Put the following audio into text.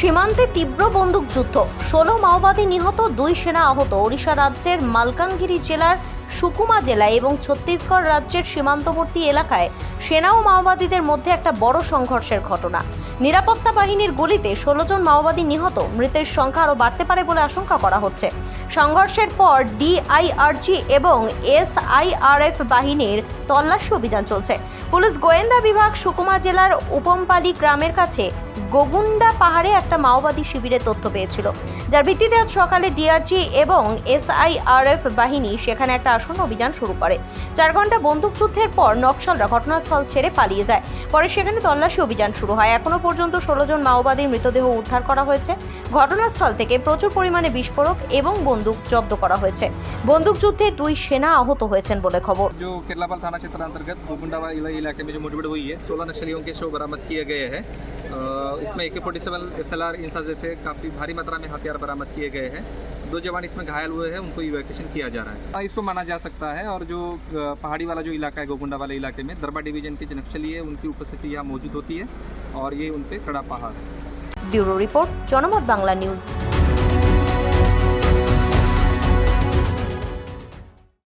সীমান্তে তীব্র বন্দুকযুদ্ধ। ষোলো মাওবাদী নিহত দুই সেনা আহত। ওড়িশা রাজ্যের মালকানগিরি জেলার সুকুমা জেলায় এবং ছত্তিশগড় রাজ্যের সীমান্তবর্তী এলাকায় সেনা ও মাওবাদীদের মধ্যে একটা বড় সংঘর্ষের ঘটনা। নিরাপত্তা বাহিনীর গুলিতে ষোলো জন মাওবাদী নিহত, মৃতের সংখ্যা আরও বাড়তে পারে বলে আশঙ্কা করা হচ্ছে। সংঘর্ষের পর ডিআইআরজি এবং এসআইআরএফ বাহিনীর তল্লাশি অভিযান চলছে। পুলিশ গোয়েন্দা বিভাগ সুকুমা জেলার উপমপালি গ্রামের কাছে গোগুন্ডা পাহাড়ে একটা মাওবাদী শিবিরের তথ্য পেয়েছিল। যার ভিত্তিতে আজ সকালে ডিআরজি এবং এসআইআরএফ বাহিনী সেখানে একটা আসন্ন অভিযান শুরু করে চার ঘন্টা বন্দুকযুদ্ধের পর নকশালরা ঘটনাস্থল ছেড়ে পালিয়ে যায় পরে সেখানে তল্লাশি অভিযান শুরু হয় এখনো পর্যন্ত ষোলো জন মাওবাদীর মৃতদেহ উদ্ধার করা হয়েছে ঘটনাস্থল থেকে প্রচুর পরিমাণে বিস্ফোরক এবং বন্দুক জব্দ করা হয়েছে বন্দুকযুদ্ধে দুই সেনা আহত হয়েছেন বলে খবর जो केरलापाल थाना क्षेत्र अंतर्गत गोकुंडा इला- इलाके में जो मुठभेड़ हुई है सोलह नक्सलियों के शव बरामद किए गए हैं अ, इसमें A K forty seven S L R इन सब जैसे काफ़ी भारी मात्रा में हथियार बरामद किए गए हैं। दो जवान इसमें घायल हुए हैं, उनको इवैक्यूशन किया जा रहा है। हाँ इसको माना जा सकता है और जो पहाड़ी वाला जो इलाका है, गोकुंडा वाले इलाके में, दरबा डिवीज़न के जनक्षली है उनकी उपस्थिति यहाँ मौजूद होती है और ये उनपे कड़ा पहाड़ है। ब्यूरो रिपोर्ट जनमत बांग्ला न्यूज़।